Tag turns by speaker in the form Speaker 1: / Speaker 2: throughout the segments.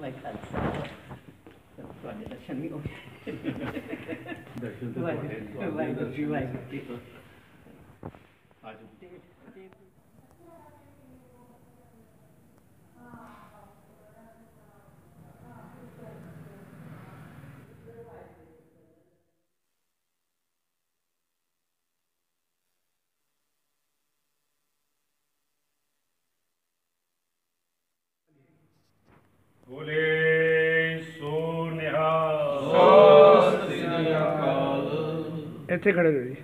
Speaker 1: like that. God, दर्शन भी हो
Speaker 2: गया Why?
Speaker 1: तो like, like, like, Why?
Speaker 2: like, like, like, like, ਬੋਲੇ ਸੋ ਨਿਹਾਲ।
Speaker 3: ਇੱਥੇ ਖੜੇ ਰਹੋ ਜੀ।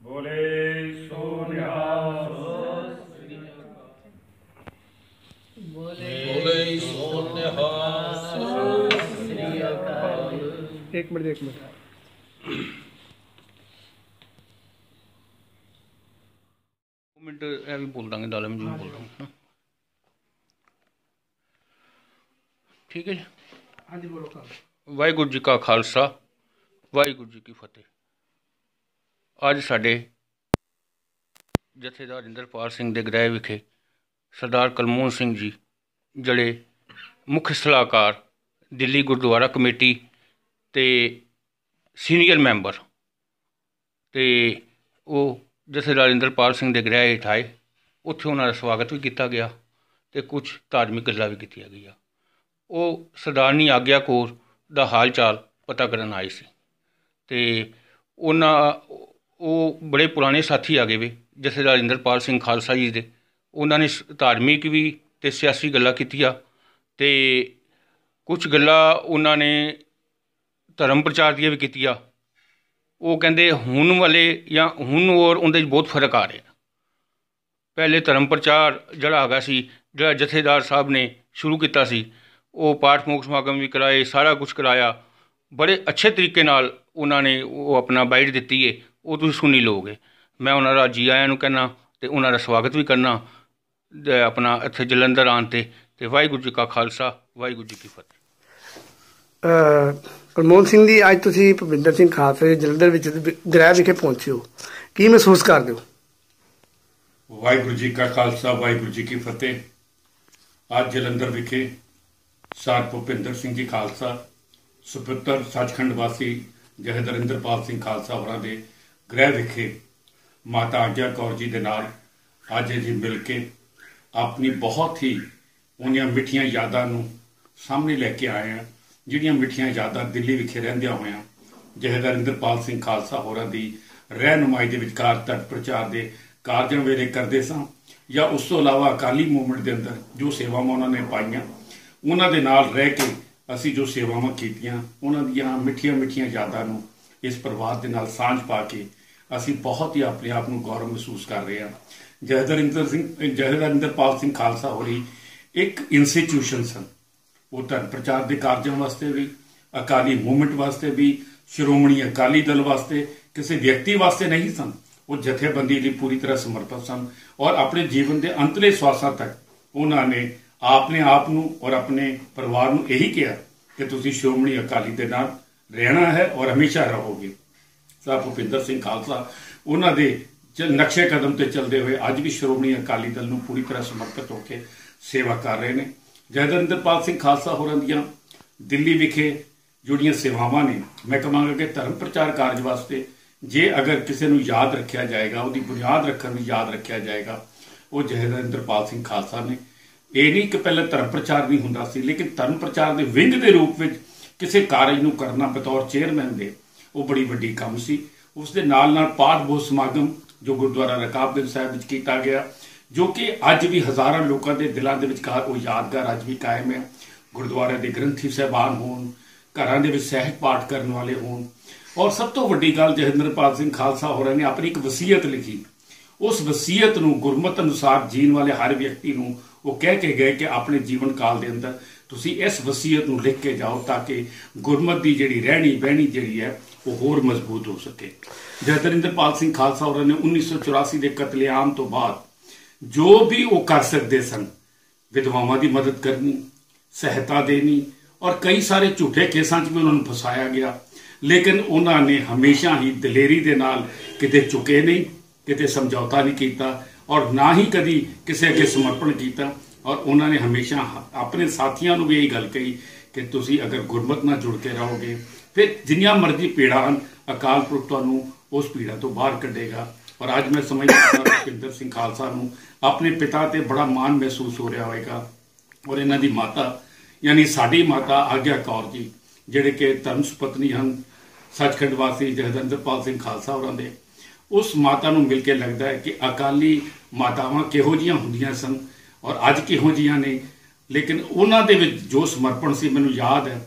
Speaker 2: ਬੋਲੇ ਸੋ ਨਿਹਾਲ।
Speaker 4: ਬੋਲੇ ਸੋ ਨਿਹਾਲ।
Speaker 1: ਸ੍ਰੀ ਅਕਾਲ
Speaker 3: ਇੱਕ ਮਿੰਟ ਇੱਕ ਮਿੰਟ
Speaker 4: ਮਿੰਟ ਇਹ ਵੀ ਬੋਲ ਦਾਂਗੇ ਦਾਲਮ ਜੀ ਬੋਲ। ਠੀਕ ਹੈ ਜੀ।
Speaker 3: ਹਾਂਜੀ ਬੋਲੋ ਕਾਲ
Speaker 4: ਵਾਹਿਗੁਰੂ ਜੀ ਕਾ ਖਾਲਸਾ ਵਾਹਿਗੁਰੂ ਜੀ ਕੀ ਫਤਿਹ। ਅੱਜ ਸਾਡੇ ਜਥੇਦਾਰ ਇੰਦਰਪਾਲ ਸਿੰਘ ਦੇ ਗ੍ਰਹਿ ਵਿਖੇ ਸਰਦਾਰ ਕਲਮੋਹਨ ਸਿੰਘ ਜੀ ਜਿਹੜੇ ਮੁੱਖ ਸਲਾਹਕਾਰ ਦਿੱਲੀ ਗੁਰਦੁਆਰਾ ਕਮੇਟੀ ਤੇ ਸੀਨੀਅਰ ਮੈਂਬਰ ਤੇ ਉਹ ਜਥੇਦਾਰ ਇੰਦਰਪਾਲ ਸਿੰਘ ਦੇ ਗ੍ਰਹਿ ਹੇਠ ਆਏ। ਉੱਥੇ ਉਹਨਾਂ ਦਾ ਸਵਾਗਤ ਵੀ ਕੀਤਾ ਗਿਆ ਅਤੇ ਕੁਛ ਧਾਰਮਿਕ ਗੱਲਾਂ ਵੀ ਕੀਤੀਆਂ ਗਈਆਂ। ਉਹ ਸਰਦਾਰਨੀ ਆਗਿਆ ਕੌਰ ਦਾ ਹਾਲ ਚਾਲ ਪਤਾ ਕਰਨ ਆਏ ਸੀ ਅਤੇ ਉਹਨਾਂ, ਉਹ ਬੜੇ ਪੁਰਾਣੇ ਸਾਥੀ ਆ ਗਏ ਵੇ ਜਥੇਦਾਰ ਇੰਦਰਪਾਲ ਸਿੰਘ ਖਾਲਸਾ ਜੀ ਦੇ। ਉਹਨਾਂ ਨੇ ਸ- ਧਾਰਮਿਕ ਵੀ ਅਤੇ ਸਿਆਸੀ ਗੱਲਾਂ ਕੀਤੀਆਂ ਅਤੇ ਕੁਝ ਗੱਲਾਂ ਉਹਨਾਂ ਨੇ ਧਰਮ ਪ੍ਰਚਾਰ ਦੀਆਂ ਵੀ ਕੀਤੀਆਂ। ਉਹ ਕਹਿੰਦੇ ਹੁਣ ਵਾਲੇ ਜਾਂ ਹੁਣ ਔਰ ਉਹਦੇ 'ਚ ਬਹੁਤ ਫ਼ਰਕ ਆ ਰਿਹਾ। ਪਹਿਲੇ ਧਰਮ ਪ੍ਰਚਾਰ ਜਿਹੜਾ ਹੈਗਾ ਸੀ, ਜਿਹੜਾ ਜਥੇਦਾਰ ਸਾਹਿਬ ਨੇ ਸ਼ੁਰੂ ਕੀਤਾ ਸੀ, ਉਹ ਪਾਠ ਮੋਖ ਸਮਾਗਮ ਵੀ ਕਰਾਏ, ਸਾਰਾ ਕੁਝ ਕਰਾਇਆ। ਬੜੇ ਅੱਛੇ ਤਰੀਕੇ ਨਾਲ ਉਹਨਾਂ ਨੇ ਉਹ ਆਪਣਾ ਬਾਈਟ ਦਿੱਤੀ ਏ, ਉਹ ਤੁਸੀਂ ਸੁਣੀ ਲਓਗੇ। ਮੈਂ ਉਹਨਾਂ ਦਾ ਜੀ ਆਇਆਂ ਨੂੰ ਕਹਿਣਾ ਤੇ ਉਹਨਾਂ ਦਾ ਸਵਾਗਤ ਵੀ ਕਰਨਾ ਆਪਣਾ ਇੱਥੇ ਜਲੰਧਰ ਆਉਣ ਤੇ ਤੇ ਵਾਹਿਗੁਰੂ ਜੀ ਕਾ ਖਾਲਸਾ, ਵਾਹਿਗੁਰੂ ਜੀ ਕੀ ਫਤਿਹ।
Speaker 3: ਅਹ ਸਿੰਘ ਜੀ, ਅੱਜ ਤੁਸੀਂ ਭਵਿੰਦਰ ਸਿੰਘ ਖਾਲਸਾ ਜਲੰਧਰ ਵਿੱਚ ਗ੍ਰਹਿ ਵਿਖੇ ਪਹੁੰਚੇ ਹੋ। ਕੀ ਮਹਿਸੂਸ ਕਰਦੇ ਹੋ?
Speaker 2: ਵਾਹਿਗੁਰੂ ਜੀ ਕਾ ਖਾਲਸਾ, ਵਾਹਿਗੁਰੂ ਜੀ ਕੀ ਫਤਿਹ। ਅੱਜ ਜਲੰਧਰ ਵਿਖੇ ਸਰ ਭੁਪਿੰਦਰ ਸਿੰਘ ਜੀ ਖਾਲਸਾ, ਸੁਪੁੱਤਰ ਸੱਚਖੰਡ ਵਾਸੀ ਜਹਦਰ ਇੰਦਰਪਾਲ ਸਿੰਘ ਖਾਲਸਾ ਹੋਰਾਂ ਦੇ ਗ੍ਰਹਿ ਵਿਖੇ ਮਾਤਾ ਆਜਾ ਕੌਰ ਜੀ ਦੇ ਨਾਲ ਅੱਜ ਜੀ ਮਿਲ ਕੇ ਆਪਣੀ ਬਹੁਤ ਹੀ ਉਹਨੀਆਂ ਮਿੱਠੀਆਂ ਯਾਦਾਂ ਨੂੰ ਸਾਹਮਣੇ ਲੈ ਕੇ ਆਏ ਆ ਜਿਹੜੀਆਂ ਮਿੱਠੀਆਂ ਯਾਦਾਂ ਦਿੱਲੀ ਵਿਖੇ ਰਹਿੰਦਿਆਂ ਹੋਇਆਂ ਜਹਦਰ ਇੰਦਰਪਾਲ ਸਿੰਘ ਖਾਲਸਾ ਹੋਰਾਂ ਦੀ ਰਹਿਨੁਮਾਈ ਦੇ ਵਿਚਕਾਰ ਤੱਕ ਪ੍ਰਚਾਰ ਦੇ ਕਾਰਜਾਂ ਵੇਲੇ ਕਰਦੇ ਸਾਂ ਜਾਂ ਉਸ ਤੋਂ ਇਲਾਵਾ ਅਕਾਲੀ ਮੂਵਮੈਂਟ ਦੇ ਅੰਦਰ ਜੋ ਸੇਵਾਵਾਂ ਉਹਨਾਂ ਨੇ ਪਾਈਆਂ, ਉਹਨਾਂ ਦੇ ਨਾਲ ਰਹਿ ਕੇ ਅਸੀਂ ਜੋ ਸੇਵਾਵਾਂ ਕੀਤੀਆਂ, ਉਹਨਾਂ ਦੀਆਂ ਮਿੱਠੀਆਂ ਮਿੱਠੀਆਂ ਯਾਦਾਂ ਨੂੰ ਇਸ ਪਰਿਵਾਰ ਦੇ ਨਾਲ ਸਾਂਝ ਪਾ ਕੇ ਅਸੀਂ ਬਹੁਤ ਹੀ ਆਪਣੇ ਆਪ ਨੂੰ ਗੌਰਵ ਮਹਿਸੂਸ ਕਰ ਰਹੇ ਹਾਂ। ਜਹਦਰ ਇੰਦਰ ਸਿੰਘ ਜਹਦਰ ਇੰਦਰਪਾਲ ਸਿੰਘ ਖਾਲਸਾ ਹੋਰੀ ਇੱਕ ਇੰਸਟੀਚਿਊਸ਼ਨ ਸਨ। ਉਹ ਧਰਮ ਪ੍ਰਚਾਰ ਦੇ ਕਾਰਜਾਂ ਵਾਸਤੇ ਵੀ, ਅਕਾਲੀ ਮੂਵਮੈਂਟ ਵਾਸਤੇ ਵੀ, ਸ਼੍ਰੋਮਣੀ ਅਕਾਲੀ ਦਲ ਵਾਸਤੇ, ਕਿਸੇ ਵਿਅਕਤੀ ਵਾਸਤੇ ਨਹੀਂ ਸਨ। ਉਹ ਜਥੇਬੰਦੀ ਲਈ ਪੂਰੀ ਤਰ੍ਹਾਂ ਸਮਰਪਿਤ ਸਨ ਔਰ ਆਪਣੇ ਜੀਵਨ ਦੇ ਅੰਤਲੇ ਸਵਾਸਾਂ ਤੱਕ ਉਹਨਾਂ ਨੇ ਆਪਣੇ ਆਪ ਨੂੰ ਔਰ ਆਪਣੇ ਪਰਿਵਾਰ ਨੂੰ ਇਹੀ ਕਿਹਾ ਕਿ ਤੁਸੀਂ ਸ਼੍ਰੋਮਣੀ ਅਕਾਲੀ ਦੇ ਨਾਲ ਰਹਿਣਾ ਹੈ ਔਰ ਹਮੇਸ਼ਾ ਰਹੋਗੇ। ਸਰ ਭੁਪਿੰਦਰ ਸਿੰਘ ਖਾਲਸਾ, ਉਹਨਾਂ ਦੇ ਚ- ਨਕਸ਼ੇ ਕਦਮ ਤੇ ਚੱਲਦੇ ਹੋਏ ਅੱਜ ਵੀ ਸ਼੍ਰੋਮਣੀ ਅਕਾਲੀ ਦਲ ਨੂੰ ਪੂਰੀ ਤਰ੍ਹਾਂ ਸਮਰਪਿਤ ਹੋ ਕੇ ਸੇਵਾ ਕਰ ਰਹੇ ਨੇ। ਜੈਦਰਿੰਦਰਪਾਲ ਸਿੰਘ ਖਾਲਸਾ ਹੋਰਾਂ ਦੀਆਂ ਦਿੱਲੀ ਵਿਖੇ ਜਿਹੜੀਆਂ ਸੇਵਾਵਾਂ ਨੇ। ਮੈਂ ਕਹਾਂਗਾ ਕਿ ਧਰਮ ਪ੍ਰਚਾਰ ਕਾਰਜ ਵਾਸਤੇ ਜੇ ਅਗਰ ਕਿਸੇ ਨੂੰ ਯਾਦ ਰੱਖਿਆ ਜਾਏਗਾ, ਉਹਦੀ ਬੁਨਿਆਦ ਰੱਖਣ ਨੂੰ ਯਾਦ ਰੱਖਿਆ ਜਾਏਗਾ, ਉਹ ਜਹਦਰਿੰਦਰਪਾਲ ਸਿੰਘ ਖਾਲਸਾ ਨੇ। ਇਹ ਨਹੀਂ ਕਿ ਪਹਿਲਾਂ ਧਰਮ ਪ੍ਰਚਾਰ ਨਹੀਂ ਹੁੰਦਾ ਸੀ, ਲੇਕਿਨ ਧਰਮ ਪ੍ਰਚਾਰ ਦੇ ਵਿੰਗ ਦੇ ਰੂਪ ਵਿੱਚ ਕਿਸੇ ਕਾਰਜ ਨੂੰ ਕਰਨਾ ਬਤੌਰ ਚੇਅਰਮੈਨ ਦੇ, ਉਹ ਬੜੀ ਵੱਡੀ ਕੰਮ ਸੀ। ਉਸ ਦੇ ਨਾਲ ਨਾਲ ਪਾਠ ਬੋਧ ਸਮਾਗਮ ਜੋ ਗੁਰਦੁਆਰਾ ਰਕਾਬਗੰਜ ਸਾਹਿਬ ਵਿੱਚ ਕੀਤਾ ਗਿਆ, ਜੋ ਕਿ ਅੱਜ ਵੀ ਹਜ਼ਾਰਾਂ ਲੋਕਾਂ ਦੇ ਦਿਲਾਂ ਦੇ ਵਿਚਕਾਰ ਉਹ ਯਾਦਗਾਰ ਅੱਜ ਵੀ ਕਾਇਮ ਹੈ। ਗੁਰਦੁਆਰੇ ਦੇ ਗ੍ਰੰਥੀ ਸਹਿਬਾਨ ਹੋਣ, ਘਰਾਂ ਦੇ ਵਿੱਚ ਸਹਿਜ ਪਾਠ ਕਰਨ ਵਾਲੇ ਹੋਣ ਔਰ ਸਭ ਤੋਂ ਵੱਡੀ ਗੱਲ ਜਹਿੰਦਰਪਾਲ ਸਿੰਘ ਖਾਲਸਾ ਹੋਰਾਂ ਨੇ ਆਪਣੀ ਇੱਕ ਵਸੀਅਤ ਲਿਖੀ। ਉਸ ਵਸੀਅਤ ਨੂੰ ਗੁਰਮਤ ਅਨੁਸਾਰ ਜੀਣ ਵਾਲੇ ਹਰ ਵਿਅਕਤੀ ਨੂੰ ਉਹ ਕਹਿ ਕੇ ਗਏ ਕਿ ਆਪਣੇ ਜੀਵਨ ਕਾਲ ਦੇ ਅੰਦਰ ਤੁਸੀਂ ਇਸ ਵਸੀਅਤ ਨੂੰ ਲਿਖ ਕੇ ਜਾਓ ਤਾਂ ਕਿ ਗੁਰਮਤ ਦੀ ਜਿਹੜੀ ਰਹਿਣੀ ਬਹਿਣੀ ਜਿਹੜੀ ਹੈ, ਉਹ ਹੋਰ ਮਜ਼ਬੂਤ ਹੋ ਸਕੇ। ਜਹਦਰਿੰਦਰਪਾਲ ਸਿੰਘ ਖਾਲਸਾ ਹੋਰਾਂ ਨੇ 1984 ਦੇ ਕਤਲੇਆਮ ਤੋਂ ਬਾਅਦ ਜੋ ਵੀ ਉਹ ਕਰ ਸਕਦੇ ਸਨ, ਵਿਧਵਾਵਾਂ ਦੀ ਮਦਦ ਕਰਨੀ, ਸਹਾਇਤਾ ਦੇਣੀ ਔਰ ਕਈ ਸਾਰੇ ਝੂਠੇ ਕੇਸਾਂ 'ਚ ਵੀ ਉਹਨਾਂ ਨੂੰ ਫਸਾਇਆ ਗਿਆ। ਲੇਕਿਨ ਉਹਨਾਂ ਨੇ ਹਮੇਸ਼ਾ ਹੀ ਦਲੇਰੀ ਦੇ ਨਾਲ ਕਿਤੇ ਝੁਕੇ ਨਹੀਂ, ਕਿਤੇ ਸਮਝੌਤਾ ਨਹੀਂ ਕੀਤਾ ਔਰ ਨਾ ਹੀ ਕਦੀ ਕਿਸੇ ਅੱਗੇ ਸਮਰਪਣ ਕੀਤਾ ਔਰ ਉਹਨਾਂ ਨੇ ਹਮੇਸ਼ਾ ਹ- ਆਪਣੇ ਸਾਥੀਆਂ ਨੂੰ ਵੀ ਇਹੀ ਗੱਲ ਕਹੀ ਕਿ ਤੁਸੀਂ ਅਗਰ ਗੁਰਮਤ ਨਾਲ ਜੁੜ ਕੇ ਰਹੋਗੇ, ਫਿਰ ਜਿੰਨੀਆਂ ਮਰਜ਼ੀ ਪੀੜਾਂ ਹਨ, ਅਕਾਲ ਪੁਰਖ ਤੁਹਾਨੂੰ ਉਸ ਪੀੜਾ ਤੋਂ ਬਾਹਰ ਕੱਢੇਗਾ। ਔਰ ਅੱਜ ਮੈਂ ਸਮਝਦਾ ਹਾਂ ਭੁਪਿੰਦਰ ਸਿੰਘ ਖਾਲਸਾ ਨੂੰ ਆਪਣੇ ਪਿਤਾ ਤੇ ਬੜਾ ਮਾਣ ਮਹਿਸੂਸ ਹੋ ਰਿਹਾ ਹੋਵੇਗਾ। ਔਰ ਇਹਨਾਂ ਦੀ ਮਾਤਾ, ਯਾਨੀ ਸਾਡੀ ਮਾਤਾ ਆਗਿਆ ਕੌਰ ਜੀ, ਜਿਹੜੇ ਕਿ ਧਰਮ ਸੁਪਤਨੀ ਹਨ ਸੱਚਖੰਡ ਵਾਸੀ ਜਗਦੰਦਰਪਾਲ ਸਿੰਘ ਖਾਲਸਾ ਹੋਰਾਂ ਦੇ, ਉਸ ਮਾਤਾ ਨੂੰ ਮਿਲ ਕੇ ਲੱਗਦਾ ਹੈ ਕਿ ਅਕਾਲੀ ਮਾਤਾਵਾਂ ਕਿਹੋ ਜੀਆਂ ਹੁੰਦੀਆਂ ਸਨ ਔਰ ਅੱਜ ਕਿਹੋ ਜੀਆਂ ਨੇ। ਲੇਕਿਨ ਉਹਨਾਂ ਦੇ ਵਿੱਚ ਜੋ ਸਮਰਪਣ ਸੀ, ਮੈਨੂੰ ਯਾਦ ਹੈ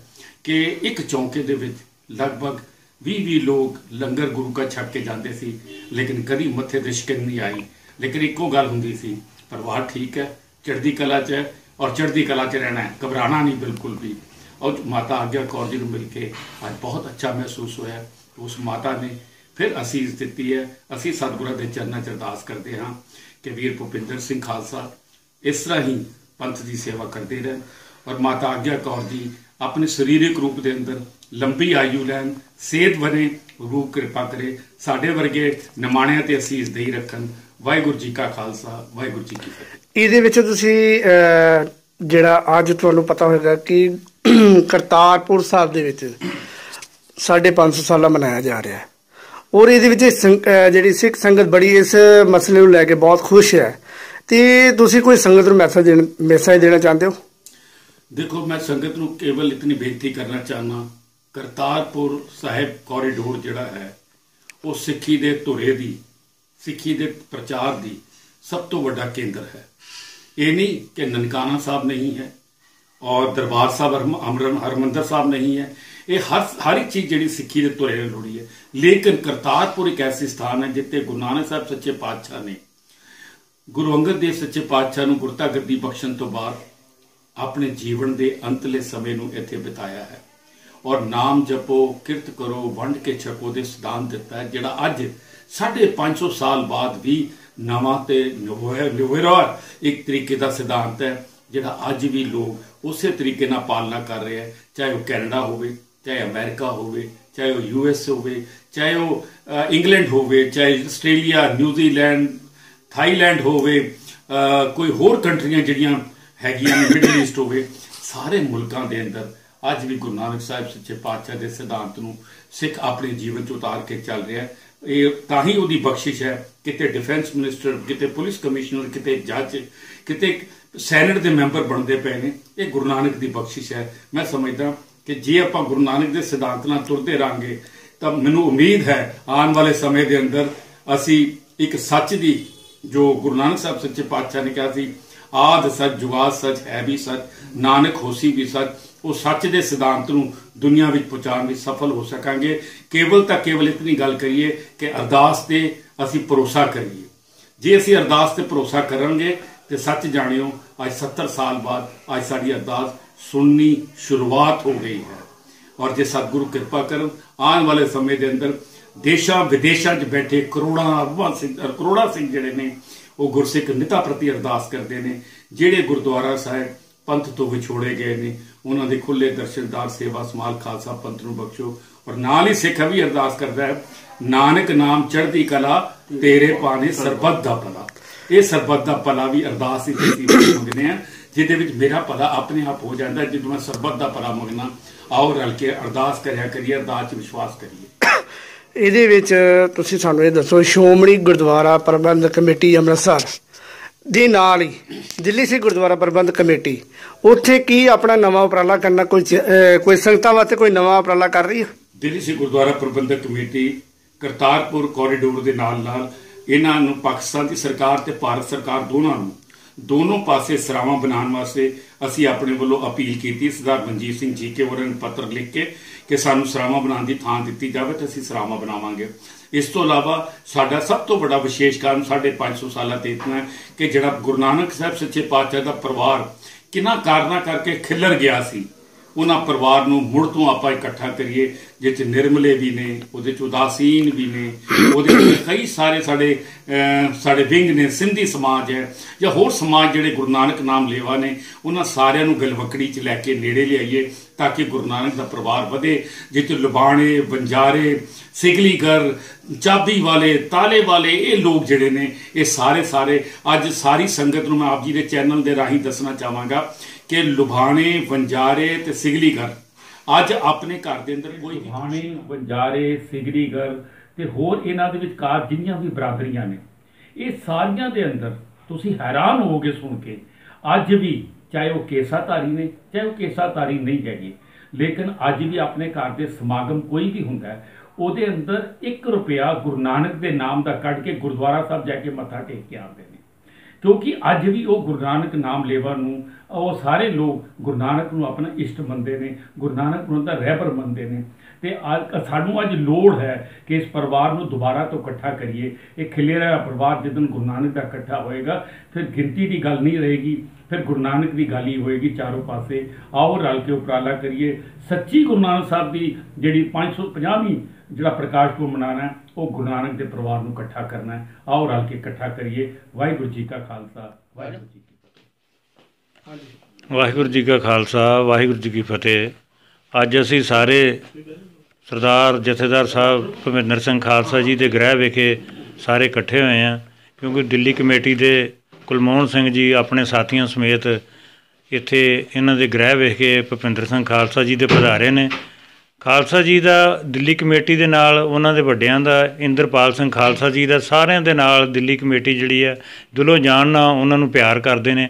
Speaker 2: ਕਿ ਇੱਕ ਚੌਂਕੇ ਦੇ ਵਿੱਚ ਲਗਭਗ 20-20 ਲੋਕ ਲੰਗਰ ਗੁਰੂ ਕਾ ਛਕ ਕੇ ਜਾਂਦੇ ਸੀ, ਲੇਕਿਨ ਕਦੀ ਮੱਥੇ ਤੇ ਸ਼ਿਕਨ ਨਹੀਂ ਆਈ। ਲੇਕਿਨ ਇੱਕੋ ਗੱਲ ਹੁੰਦੀ ਸੀ, ਪਰਿਵਾਰ ਠੀਕ ਹੈ, ਚੜ੍ਹਦੀ ਕਲਾ 'ਚ ਹੈ ਔਰ ਚੜ੍ਹਦੀ ਕਲਾ 'ਚ ਰਹਿਣਾ ਹੈ, ਘਬਰਾਣਾ ਨਹੀਂ ਬਿਲਕੁਲ ਵੀ। ਔਰ ਮਾਤਾ ਆਗਿਆ ਕੌਰ ਜੀ ਨੂੰ ਮਿਲ ਕੇ ਅੱਜ ਬਹੁਤ ਅੱਛਾ ਮਹਿਸੂਸ ਹੋਇਆ ਉਸ ਮਾਤਾ ਨੇ ਫਿਰ ਅਸੀਸ ਦਿੱਤੀ ਹੈ ਅਸੀਂ ਸਤਿਗੁਰਾਂ ਦੇ ਚਰਨਾਂ 'ਚ ਅਰਦਾਸ ਕਰਦੇ ਹਾਂ ਕਿ ਵੀਰ ਭੁਪਿੰਦਰ ਸਿੰਘ ਖਾਲਸਾ ਇਸ ਤਰ੍ਹਾਂ ਹੀ ਪੰਥ ਦੀ ਸੇਵਾ ਕਰਦੇ ਰਹਿਣ ਔਰ ਮਾਤਾ ਆਗਿਆ ਕੌਰ ਜੀ ਆਪਣੇ ਸਰੀਰਕ ਰੂਪ ਦੇ ਅੰਦਰ ਲੰਬੀ ਆਯੂ ਲੈਣ ਸਿਹਤ ਬਣੇ ਰੂਹ ਕਿਰਪਾ ਕਰੇ ਸਾਡੇ ਵਰਗੇ ਨਿਮਾਣਿਆਂ ਤੇ ਅਸੀਸ ਦੇਈ ਰੱਖਣ ਵਾਹਿਗੁਰੂ ਜੀ ਕਾ ਖਾਲਸਾ ਵਾਹਿਗੁਰੂ ਜੀ ਕੀ ਫਤਿਹ
Speaker 3: ਇਹਦੇ ਵਿੱਚ ਤੁਸੀਂ ਜਿਹੜਾ ਅੱਜ ਤੁਹਾਨੂੰ ਪਤਾ ਹੋਵੇਗਾ ਕਿ ਕਰਤਾਰਪੁਰ ਸਾਹਿਬ ਦੇ ਵਿੱਚ ਸਾਢੇ 500 ਸਾਲਾ ਮਨਾਇਆ ਜਾ ਰਿਹਾ ਹੈ। ਔਰ ਇਹਦੇ ਵਿੱਚ ਸੰਗ- ਜਿਹੜੀ ਸਿੱਖ ਸੰਗਤ ਬੜੀ ਇਸ ਮਸਲੇ ਨੂੰ ਲੈ ਕੇ ਬਹੁਤ ਖੁਸ਼ ਹੈ। ਤੇ ਤੁਸੀਂ ਕੋਈ ਸੰਗਤ ਨੂੰ ਮੈਸੇਜ ਦੇਣ ਮੈਸੇਜ ਦੇਣਾ ਚਾਹੁੰਦੇ ਹੋ?
Speaker 2: ਦੇਖੋ, ਮੈਂ ਸੰਗਤ ਨੂੰ ਕੇਵਲ ਇਤਨੀ ਬੇਨਤੀ ਕਰਨਾ ਚਾਹਨਾ ਕਰਤਾਰਪੁਰ ਸਾਹਿਬ ਕੋਰੀਡੋਰ ਜਿਹੜਾ ਹੈ, ਉਹ ਸਿੱਖੀ ਦੇ ਧੁਰੇ ਦੀ, ਸਿੱਖੀ ਦੇ ਪ੍ਰਚਾਰ ਦੀ ਸਭ ਤੋਂ ਵੱਡਾ ਕੇਂਦਰ ਹੈ। ਇਹ ਨਹੀਂ ਕਿ ਨਨਕਾਣਾ ਸਾਹਿਬ ਨਹੀਂ ਹੈ ਔਰ ਦਰਬਾਰ ਸਾਹਿਬ ਹਰਮ- ਅਮਰਨ ਹਰਮੰਦਰ ਸਾਹਿਬ ਨਹੀਂ ਹੈ। ਇਹ ਹਰ ਹਰ ਇੱਕ ਚੀਜ਼ ਜਿਹੜੀ ਸਿੱਖੀ ਦੇ ਧੁਰੇ ਲੋੜੀ ਹੈ। ਲੇਕਿਨ ਕਰਤਾਰਪੁਰ ਇੱਕ ਐਸੀ ਸਥਾਨ ਹੈ ਜਿੱਥੇ ਗੁਰੂ ਨਾਨਕ ਸਾਹਿਬ ਸੱਚੇ ਪਾਤਸ਼ਾਹ ਨੇ ਗੁਰੂ ਅੰਗਦ ਦੇਵ ਸੱਚੇ ਪਾਤਸ਼ਾਹ ਨੂੰ ਗੁਰਤਾ ਗੱਦੀ ਬਖਸ਼ਣ ਤੋਂ ਬਾਅਦ ਆਪਣੇ ਜੀਵਨ ਦੇ ਅੰਤਲੇ ਸਮੇਂ ਨੂੰ ਇੱਥੇ ਬਿਤਾਇਆ ਹੈ। ਔਰ ਨਾਮ ਜਪੋ, ਕਿਰਤ ਕਰੋ, ਵੰਡ ਕੇ ਛਕੋ ਦੇ ਸਿਧਾਂਤ ਦਿੱਤਾ ਹੈ, ਜਿਹੜਾ ਅੱਜ 550 ਸਾਲ ਬਾਅਦ ਵੀ ਨਵਾਂ ਤੇ ਨਿਵੇਰਾ ਇੱਕ ਤਰੀਕੇ ਦਾ ਸਿਧਾਂਤ ਹੈ, ਜਿਹੜਾ ਅੱਜ ਵੀ ਲੋਕ ਉਸੇ ਤਰੀਕੇ ਨਾਲ ਪਾਲਣਾ ਕਰ ਰਿਹਾ ਹੈ, ਚਾਹੇ ਉਹ ਕੈਨੇਡਾ ਹੋਵੇ, ਚਾਹੇ ਅਮਰੀਕਾ ਹੋਵੇ, ਚਾਹੇ ਉਹ ਯੂਐਸ ਹੋਵੇ, ਚਾਹੇ ਉਹ ਇੰਗਲੈਂਡ ਹੋਵੇ, ਚਾਹੇ ਆਸਟ੍ਰੇਲੀਆ ਨਿਊਜ਼ੀਲੈਂਡ ਥਾਈਲੈਂਡ ਹੋਵੇ ਕੋਈ ਹੋਰ ਕੰਟਰੀਆਂ ਜਿਹੜੀਆਂ ਹੈਗੀਆਂ ਨੇ, ਮਿਡਲ ਈਸਟ ਹੋਵੇ, ਸਾਰੇ ਮੁਲਕਾਂ ਦੇ ਅੰਦਰ ਅੱਜ ਵੀ ਗੁਰੂ ਨਾਨਕ ਸਾਹਿਬ ਸੱਚੇ ਪਾਤਸ਼ਾਹ ਦੇ ਸਿਧਾਂਤ ਨੂੰ ਸਿੱਖ ਆਪਣੇ ਜੀਵਨ 'ਚ ਉਤਾਰ ਕੇ ਚੱਲ ਰਿਹਾ ਹੈ। ਇਹ ਤਾਂ ਹੀ ਉਹਦੀ ਬਖਸ਼ਿਸ਼ ਹੈ, ਕਿਤੇ ਡਿਫੈਂਸ ਮਿਨਿਸਟਰ ਕਿਤੇ ਪੁਲਿਸ ਕਮਿਸ਼ਨਰ ਕਿਤੇ ਜੱਜ ਕਿਤੇ ਸੈਨੇਟ ਦੇ ਮੈਂਬਰ ਬਣਦੇ ਪਏ ਨੇ। ਇਹ ਗੁਰੂ ਨਾਨਕ ਦੀ ਬਖਸ਼ਿਸ਼ ਹੈ। ਮੈਂ ਸਮਝਦਾ ਕਿ ਜੇ ਆਪਾਂ ਗੁਰੂ ਨਾਨਕ ਦੇ ਸਿਧਾਂਤ ਨਾਲ ਤੁਰਦੇ ਰਾਂਗੇ, ਤਾਂ ਮੈਨੂੰ ਉਮੀਦ ਹੈ ਆਉਣ ਵਾਲੇ ਸਮੇਂ ਦੇ ਅੰਦਰ ਅਸੀਂ ਇੱਕ ਸੱਚ ਦੀ, ਜੋ ਗੁਰੂ ਨਾਨਕ ਸਾਹਿਬ ਸੱਚੇ ਪਾਤਸ਼ਾਹ ਨੇ ਕਿਹਾ ਸੀ, ਆਦ ਸੱਚ, ਜੁਗਾਦ ਸੱਚ, ਹੈ ਵੀ ਸੱਚ, ਨਾਨਕ ਹੋਸੀ ਵੀ ਸੱਚ, ਉਹ ਸੱਚ ਦੇ ਸਿਧਾਂਤ ਨੂੰ ਦੁਨੀਆ ਵਿੱਚ ਪਹੁੰਚਾਉਣ ਵਿੱਚ ਸਫਲ ਹੋ ਸਕਾਂਗੇ। ਕੇਵਲ ਤਾਂ ਕੇਵਲ ਇਤਨੀ ਗੱਲ ਕਰੀਏ ਕਿ ਅਰਦਾਸ ਤੇ ਅਸੀਂ ਭਰੋਸਾ ਕਰੀਏ। ਜੇ ਅਸੀਂ ਅਰਦਾਸ ਤੇ ਭਰੋਸਾ ਕਰਾਂਗੇ ਤੇ ਸੱਚ ਜਾਣਿਓ, ਅੱਜ 70 ਸਾਲ ਬਾਅਦ ਅੱਜ ਸਾਡੀ ਅਰਦਾਸ ਸੁਣਨੀ ਸ਼ੁਰੂਆਤ ਹੋ ਗਈ ਹੈ। ਔਰ ਜੇ ਸਤਿਗੁਰੂ ਕਿਰਪਾ ਕਰਨ, ਆਉਣ ਵਾਲੇ ਸਮੇਂ ਦੇ ਅੰਦਰ ਦੇਸ਼ਾਂ ਵਿਦੇਸ਼ਾਂ 'ਚ ਬੈਠੇ ਕਰੋੜਾਂ ਅਰਬਾਂ ਸਿੰਘ ਕਰੋੜਾਂ ਸਿੰਘ ਜਿਹੜੇ ਨੇ, ਉਹ ਗੁਰਸਿੱਖ ਨਿਤਾ ਪ੍ਰਤੀ ਅਰਦਾਸ ਕਰਦੇ ਨੇ, ਜਿਹੜੇ ਗੁਰਦੁਆਰਾ ਸਾਹਿਬ ਪੰਥ ਤੋਂ ਵਿਛੋੜੇ ਗਏ ਨੇ, ਉਹਨਾਂ ਦੇ ਖੁੱਲੇ ਦਰਸ਼ਨਦਾਰ ਸੇਵਾ, ਸਮਾਲ ਖਾਲਸਾ ਪੰਥ ਨੂੰ ਬਖਸ਼ੋ। ਔਰ ਨਾਲ ਹੀ ਸਿੱਖ ਵੀ ਅਰਦਾਸ ਕਰਦਾ ਹੈ, ਨਾਨਕ ਨਾਮ ਚੜ੍ਹਦੀ ਕਲਾ, ਤੇਰੇ ਪਾਣੇ ਸਰਬੱਤ ਦਾ ਭਲਾ। ਇਹ ਸਰਬੱਤ ਦਾ ਭਲਾ ਵੀ ਅਰਦਾਸ ਹੀ ਅਸੀਂ ਮੰਗਦੇ ਆ ਜਿਹਦੇ ਵਿੱਚ ਮੇਰਾ ਭਲਾ ਆਪਣੇ ਆਪ ਹੋ ਜਾਂਦਾ ਜਦੋਂ ਮੈਂ ਸਰਬੱਤ ਦਾ ਭਲਾ ਮੰਗਣਾ ਆਓ ਰਲ ਕੇ ਅਰਦਾਸ ਕਰਿਆ ਕਰੀਏ ਅਰਦਾਸ 'ਚ ਵਿਸ਼ਵਾਸ ਕਰੀਏ।
Speaker 3: ਇਹਦੇ ਵਿੱਚ ਤੁਸੀਂ ਸਾਨੂੰ ਇਹ ਦੱਸੋ ਸ਼੍ਰੋਮਣੀ ਗੁਰਦੁਆਰਾ ਪ੍ਰਬੰਧਕ ਕਮੇਟੀ ਅੰਮ੍ਰਿਤਸਰ ਦੇ ਨਾਲ ਹੀ ਦਿੱਲੀ ਸਿੱਖ ਗੁਰਦੁਆਰਾ ਪ੍ਰਬੰਧਕ ਕਮੇਟੀ ਉੱਥੇ ਕੀ ਆਪਣਾ ਨਵਾਂ ਉਪਰਾਲਾ ਕਰਨਾ ਕੋਈ ਕੋਈ ਸੰਗਤਾਂ ਵਾਸਤੇ ਕੋਈ ਨਵਾਂ ਉਪਰਾਲਾ ਕਰ ਰਹੀ ਹੈ?
Speaker 2: ਦਿੱਲੀ ਸਿੱਖ ਗੁਰਦੁਆਰਾ ਪ੍ਰਬੰਧਕ ਕਮੇਟੀ ਕਰਤਾਰਪੁਰ ਕੋਰੀਡੋਰ ਦੇ ਨਾਲ ਨਾਲ ਇਹਨਾਂ ਨੂੰ ਪਾਕਿਸਤਾਨ ਦੀ ਸਰਕਾਰ ਤੇ ਭਾਰਤ ਸਰਕਾਰ ਦੋਨਾਂ ਨੂੰ, ਦੋਨੋਂ ਪਾਸੇ ਸਰਾਵਾਂ ਬਣਾਉਣ ਵਾਸਤੇ ਅਸੀਂ ਆਪਣੇ ਵੱਲੋਂ ਅਪੀਲ ਕੀਤੀ। ਸਰਦਾਰ ਮਨਜੀਤ ਸਿੰਘ ਜੀ ਕੇ ਵਰਨ ਪੱਤਰ ਲਿਖ ਕੇ ਕਿ ਸਾਨੂੰ ਸਰਾਵਾਂ ਬਣਾਉਣ ਦੀ ਥਾਂ ਦਿੱਤੀ ਜਾਵੇ ਤੇ ਅਸੀਂ ਸਰਾਵਾਂ ਬਣਾਵਾਂਗੇ। ਇਸ ਤੋਂ ਇਲਾਵਾ ਸਾਡਾ ਸਭ ਤੋਂ ਵੱਡਾ ਵਿਸ਼ੇਸ਼ ਕਾਰਨ ਸਾਡੇ 500 ਸਾਲਾਂ ਤੇ ਇਤਨਾ ਹੈ ਕਿ ਜਿਹੜਾ ਗੁਰੂ ਨਾਨਕ ਸਾਹਿਬ ਸੱਚੇ ਪਾਤਸ਼ਾਹ ਦਾ ਪਰਿਵਾਰ ਕਿੰਨਾ ਕਾਰਨਾ ਕਰਕੇ ਖਿੱਲਰ ਗਿਆ ਸੀ ਉਹਨਾਂ ਪਰਿਵਾਰ ਨੂੰ ਮੁੜ ਤੋਂ ਆਪਾਂ ਇਕੱਠਾ ਕਰੀਏ, ਜਿਹ 'ਚ ਨਿਰਮਲੇ ਵੀ ਨੇ, ਉਹਦੇ ਚ ਉਦਾਸੀਨ ਵੀ ਨੇ, ਉਹਦੇ ਵਿੱਚ ਕਈ ਸਾਰੇ ਸਾਡੇ ਸਾਡੇ ਵਿੰਗ ਨੇ, ਸਿੰਧੀ ਸਮਾਜ ਹੈ, ਜਾਂ ਹੋਰ ਸਮਾਜ ਜਿਹੜੇ ਗੁਰੂ ਨਾਨਕ ਨਾਮ ਲੇਵਾ ਨੇ, ਉਹਨਾਂ ਸਾਰਿਆਂ ਨੂੰ ਗਲਵਕੜੀ 'ਚ ਲੈ ਕੇ ਨੇੜੇ ਲਿਆਈਏ, ਤਾਂ ਕਿ ਗੁਰੂ ਨਾਨਕ ਦਾ ਪਰਿਵਾਰ ਵਧੇ ਜਿੱਥੇ ਲੁਬਾਣੇ ਵੰਜਾਰੇ ਸਿਗਲੀਗਰ ਚਾਬੀ ਵਾਲੇ, ਤਾਲੇ ਵਾਲੇ, ਇਹ ਲੋਕ ਜਿਹੜੇ ਨੇ, ਇਹ ਸਾਰੇ ਸਾਰੇ ਅੱਜ ਸਾਰੀ ਸੰਗਤ ਨੂੰ ਮੈਂ ਆਪ ਜੀ ਦੇ ਚੈਨਲ ਦੇ ਰਾਹੀਂ ਦੱਸਣਾ ਚਾਹਾਂਗਾ ਕਿ ਲੁਬਾਣੇ ਵੰਜਾਰੇ ਤੇ ਸਿਗਲੀਗਰ। ਅੱਜ ਆਪਣੇ ਘਰ ਦੇ ਅੰਦਰ ਕੋਈ ਵੰਜਾਰੇ ਬੰਜਾਰੇ ਸਿਗਲੀਗਰ ਤੇ ਹੋਰ ਇਹਨਾਂ ਦੇ ਵਿਚਕਾਰ ਜਿੰਨੀਆਂ ਵੀ ਬਰਾਦਰੀਆਂ ਨੇ, ਇਹ ਸਾਰੀਆਂ ਦੇ ਅੰਦਰ ਤੁਸੀਂ ਹੈਰਾਨ ਹੋਵੋਗੇ ਸੁਣ ਕੇ, ਅੱਜ ਵੀ ਚਾਹੇ ਉਹ ਕੇਸਾਧਾਰੀ ਨੇ, ਚਾਹੇ ਉਹ ਕੇਸਾਧਾਰੀ ਨਹੀਂ ਹੈਗੇ, ਲੇਕਿਨ ਅੱਜ ਵੀ ਆਪਣੇ ਘਰ ਦੇ ਸਮਾਗਮ ਕੋਈ ਵੀ ਹੁੰਦਾ ਹੈ ਉਹਦੇ ਅੰਦਰ 1 ਰੁਪਿਆ ਗੁਰੂ ਨਾਨਕ ਦੇ ਨਾਮ ਦਾ ਕੱਢ ਕੇ ਗੁਰਦੁਆਰਾ ਸਾਹਿਬ ਜਾ ਕੇ ਮੱਥਾ ਟੇਕ ਕੇ ਆਉਂਦੇ ਕਿਉਂਕਿ ਅੱਜ ਵੀ ਉਹ ਗੁਰੂ ਨਾਨਕ ਨਾਮ ਲੇਵਾ ਨੂੰ, ਉਹ ਸਾਰੇ ਲੋਕ ਗੁਰੂ ਨਾਨਕ ਨੂੰ ਆਪਣਾ ਇਸ਼ਟ ਮੰਨਦੇ ਨੇ, ਗੁਰੂ ਨਾਨਕ ਨੂੰ ਉਹਦਾ ਰਹਿਬਰ ਮੰਨਦੇ ਨੇ। ਤੇ ਅੱਜ ਸਾਨੂੰ ਅੱਜ ਲੋੜ ਹੈ ਕਿ ਇਸ ਪਰਿਵਾਰ ਨੂੰ ਦੁਬਾਰਾ ਤੋਂ ਇਕੱਠਾ ਕਰੀਏ। ਇਹ ਖਿਲੇਰਾ ਪਰਿਵਾਰ ਜਦੋਂ ਗੁਰੂ ਨਾਨਕ ਦਾ ਇਕੱਠਾ ਹੋਏਗਾ, ਫਿਰ ਗਿਣਤੀ ਦੀ ਗੱਲ ਨਹੀਂ ਰਹੇਗੀ, ਫਿਰ ਗੁਰੂ ਨਾਨਕ ਦੀ ਗੱਲ ਹੀ ਹੋਏਗੀ ਚਾਰੋਂ ਪਾਸੇ। ਆਓ ਰਲ ਕੇ ਉਪਰਾਲਾ ਕਰੀਏ। ਸੱਚੀ ਗੁਰੂ ਨਾਨਕ ਸਾਹਿਬ ਦੀ ਜਿਹੜੀ 550ਵੀਂ ਜਿਹੜਾ ਪ੍ਰਕਾਸ਼ ਪੁਰਬ ਮਨਾਉਣਾ ਉਹ ਗੁਰੂ ਨਾਨਕ ਦੇ ਪਰਿਵਾਰ ਨੂੰ ਇਕੱਠਾ ਕਰਨਾ ਹੈ। ਆਓ ਰਲ ਕੇ ਇਕੱਠਾ ਕਰੀਏ। ਵਾਹਿਗੁਰੂ ਜੀ ਕਾ ਖਾਲਸਾ, ਵਾਹਿਗੁਰੂ ਜੀ ਕੀ ਫਤਿਹ।
Speaker 5: ਵਾਹਿਗੁਰੂ ਜੀ ਕਾ ਖਾਲਸਾ, ਵਾਹਿਗੁਰੂ ਜੀ ਕੀ ਫਤਿਹ। ਅੱਜ ਅਸੀਂ ਸਾਰੇ ਸਰਦਾਰ ਜਥੇਦਾਰ ਸਾਹਿਬ ਭਵਿੰਦਰ ਸਿੰਘ ਖਾਲਸਾ ਜੀ ਦੇ ਗ੍ਰਹਿ ਵਿਖੇ ਸਾਰੇ ਇਕੱਠੇ ਹੋਏ ਆ ਕਿਉਂਕਿ ਦਿੱਲੀ ਕਮੇਟੀ ਦੇ ਕੁਲਮੋਹਨ ਸਿੰਘ ਜੀ ਆਪਣੇ ਸਾਥੀਆਂ ਸਮੇਤ ਇੱਥੇ ਇਹਨਾਂ ਦੇ ਗ੍ਰਹਿ ਵਿਖੇ ਭੁਪਿੰਦਰ ਸਿੰਘ ਖਾਲਸਾ ਜੀ ਦੇ ਪਧਾਰੇ ਨੇ। ਖਾਲਸਾ ਜੀ ਦਾ ਦਿੱਲੀ ਕਮੇਟੀ ਦੇ ਨਾਲ, ਉਹਨਾਂ ਦੇ ਵੱਡਿਆਂ ਦਾ, ਇੰਦਰਪਾਲ ਸਿੰਘ ਖਾਲਸਾ ਜੀ ਦਾ, ਸਾਰਿਆਂ ਦੇ ਨਾਲ ਦਿੱਲੀ ਕਮੇਟੀ ਜਿਹੜੀ ਹੈ, ਦਿਲੋਂ ਜਾਣ ਨਾਲ ਉਹਨਾਂ ਨੂੰ ਪਿਆਰ ਕਰਦੇ ਨੇ।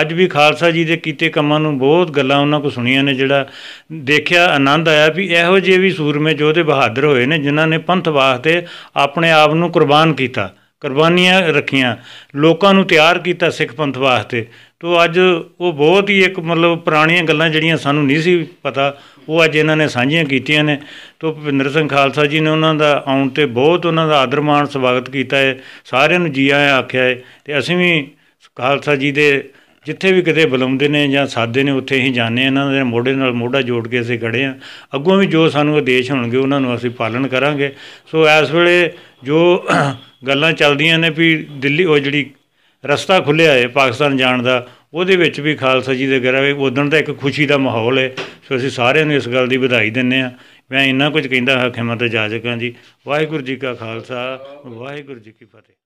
Speaker 5: ਅੱਜ ਵੀ ਖਾਲਸਾ ਜੀ ਦੇ ਕੀਤੇ ਕੰਮਾਂ ਨੂੰ ਬਹੁਤ ਗੱਲਾਂ ਉਹਨਾਂ ਕੋ ਸੁਣੀਆਂ ਨੇ, ਜਿਹੜਾ ਦੇਖਿਆ ਆਨੰਦ ਆਇਆ ਵੀ ਇਹੋ ਜਿਹੇ ਵੀ ਸੂਰਮੇ ਯੋਧੇ ਬਹਾਦਰ ਹੋਏ ਨੇ, ਜਿਨ੍ਹਾਂ ਨੇ ਪੰਥ ਵਾਸਤੇ ਆਪਣੇ ਆਪ ਨੂੰ ਕੁਰਬਾਨ ਕੀਤਾ। ਕੁਰਬਾਨੀਆਂ ਰੱਖੀਆਂ, ਲੋਕਾਂ ਨੂੰ ਤਿਆਰ ਕੀਤਾ ਸਿੱਖ ਪੰਥ ਵਾਸਤੇ। ਤੋ ਅੱਜ ਉਹ ਬਹੁਤ ਹੀ ਇੱਕ ਮਤਲਬ ਪੁਰਾਣੀਆਂ ਗੱਲਾਂ ਜਿਹੜੀਆਂ ਸਾਨੂੰ ਨਹੀਂ ਸੀ ਪਤਾ, ਉਹ ਅੱਜ ਇਹਨਾਂ ਨੇ ਸਾਂਝੀਆਂ ਕੀਤੀਆਂ ਨੇ। ਤੋ ਭੁਪਿੰਦਰ ਸਿੰਘ ਖਾਲਸਾ ਜੀ ਨੇ ਉਹਨਾਂ ਦਾ ਆਉਣ ਤੇ ਬਹੁਤ ਉਹਨਾਂ ਦਾ ਆਦਰ ਮਾਣ ਸਵਾਗਤ ਕੀਤਾ ਹੈ, ਸਾਰਿਆਂ ਨੂੰ ਜੀ ਆਇਆਂ ਆਖਿਆ ਹੈ। ਤੇ ਅਸੀਂ ਵੀ ਖਾਲਸਾ ਜੀ ਦੇ ਜਿੱਥੇ ਵੀ ਕਿਤੇ ਬੁਲਾਉਂਦੇ ਨੇ ਜਾਂ ਸਾਦੇ ਨੇ, ਉੱਥੇ ਹੀ ਜਾਂਦੇ ਹਾਂ। ਇਹਨਾਂ ਦੇ ਮੋਢੇ ਨਾਲ ਮੋਢਾ ਜੋੜ ਕੇ ਅਸੀਂ ਖੜੇ ਹਾਂ। ਅੱਗੋਂ ਵੀ ਜੋ ਸਾਨੂੰ ਆਦੇਸ਼ ਹੋਣਗੇ, ਉਹਨਾਂ ਨੂੰ ਅਸੀਂ ਪਾਲਣ ਕਰਾਂਗੇ। ਸੋ ਇਸ ਵੇਲੇ ਜੋ ਗੱਲਾਂ ਚੱਲਦੀਆਂ ਨੇ ਵੀ ਦਿੱਲੀ ਉਹ ਜਿਹੜੀ ਰਸਤਾ ਖੁੱਲਿਆ ਹੈ ਪਾਕਿਸਤਾਨ ਜਾਣ ਦਾ, ਉਹਦੇ ਵਿੱਚ ਵੀ ਖਾਲਸਾ ਜੀ ਦੇ ਗਰਾ ਉਦੋਂ ਦਾ ਇੱਕ ਖੁਸ਼ੀ ਦਾ ਮਾਹੌਲ ਹੈ। ਸੋ ਅਸੀਂ ਸਾਰਿਆਂ ਨੂੰ ਇਸ ਗੱਲ ਦੀ ਵਧਾਈ ਦਿੰਦੇ ਹਾਂ। ਮੈਂ ਇੰਨਾ ਕੁਝ ਕਹਿੰਦਾ, ਹਾਂ ਖਿਮਤ ਜਾਜਕਾਂ ਜੀ ਵਾਹਿਗੁਰੂ ਜੀ ਕਾ ਖਾਲਸਾ, ਵਾਹਿਗੁਰੂ ਜੀ ਕੀ ਫਤਿਹ।